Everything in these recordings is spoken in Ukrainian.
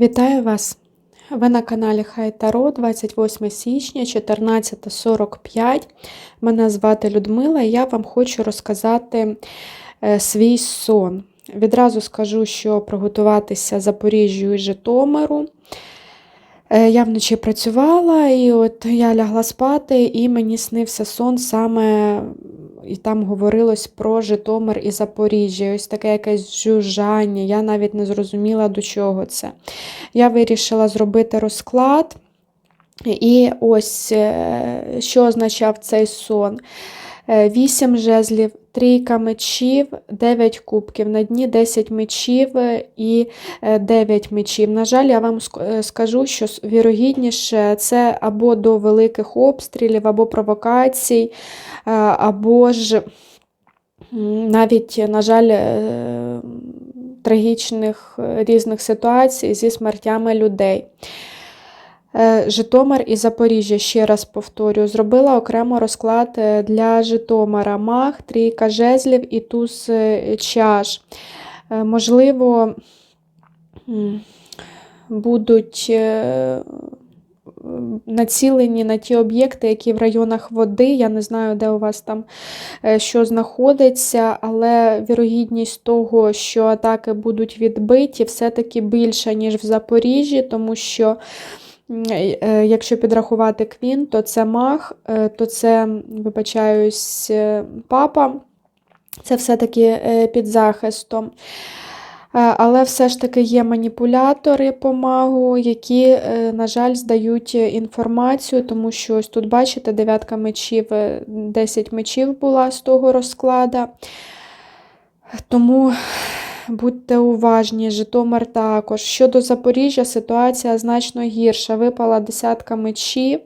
Вітаю вас! Ви на каналі Хай Таро, 28 січня, 14.45. Мене звати Людмила і я вам хочу розказати е, свій сон. Відразу скажу, що приготуватися Запоріжжю і Житомиру. Е, Я вночі працювала, і от я лягла спати, і мені снився сон саме, і там говорилось про Житомир і Запоріжжя. Ось таке якесь жужжання. Я навіть не зрозуміла, до чого це. Я вирішила зробити розклад. І ось е, що означав цей сон. Е, Вісім жезлів, трійка мечів, 9 кубків, на дні 10 мечів е, і 9 мечів. На жаль, я вам е, скажу, що вірогідніше це або до великих обстрілів, або провокацій, е, або ж навіть, на жаль, е, трагічних е, різних ситуацій зі смертями людей. Е, Житомир і Запоріжжя, ще раз повторюю, зробила окремо розклад е, для Житомира. Мах, трійка жезлів і туз е, чаш. Можливо, будуть націлені на ті об'єкти, які в районах води. Я не знаю, де у вас там що знаходиться, але вірогідність того, що атаки будуть відбиті, все-таки більша, ніж в Запоріжжі, тому що. М, е, Якщо підрахувати квін, то це мах, е, то це, вибачаюсь, е, папа. Це все-таки е, під захистом. Е, Але все ж таки є маніпулятори по магу, які, е, на жаль, здають інформацію, тому що ось тут, бачите, дев'ятка мечів, е, 10 мечів була з того розклада. Тому будьте уважні, Житомир також. Щодо Запоріжжя, ситуація значно гірша. Випала десятка мечів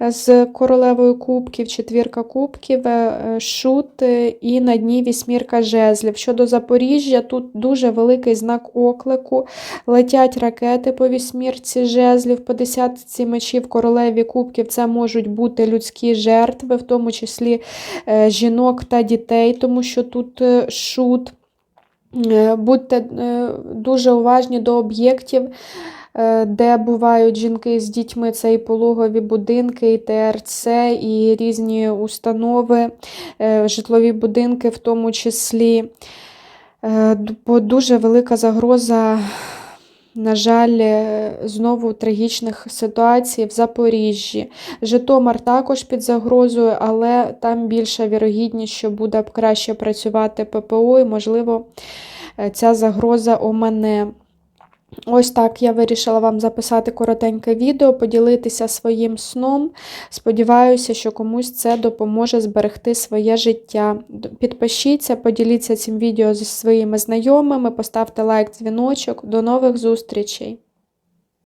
з королевою кубків, четвірка кубків, е, шут е, і на дні вісьмірка жезлів. Щодо Запоріжжя, тут дуже великий знак оклику. Летять ракети по вісьмірці жезлів, по десятці мечів королеві кубків. Це можуть бути людські жертви, в тому числі е, жінок та дітей, тому що тут е, шут. Е, Будьте е, дуже уважні до об'єктів, е, де бувають жінки з дітьми, це і пологові будинки, і ТРЦ, і різні установи, житлові будинки в тому числі. Бо дуже велика загроза, на жаль, е, знову трагічних ситуацій в Запоріжжі. Житомир також під загрозою, але там більша вірогідність, що буде краще працювати ППО, і, можливо, е, ця загроза омане. Ось так я вирішила вам записати коротеньке відео, поділитися своїм сном. Сподіваюся, що комусь це допоможе зберегти своє життя. Підпишіться, поділіться цим відео зі своїми знайомими, поставте лайк, дзвіночок. До нових зустрічей!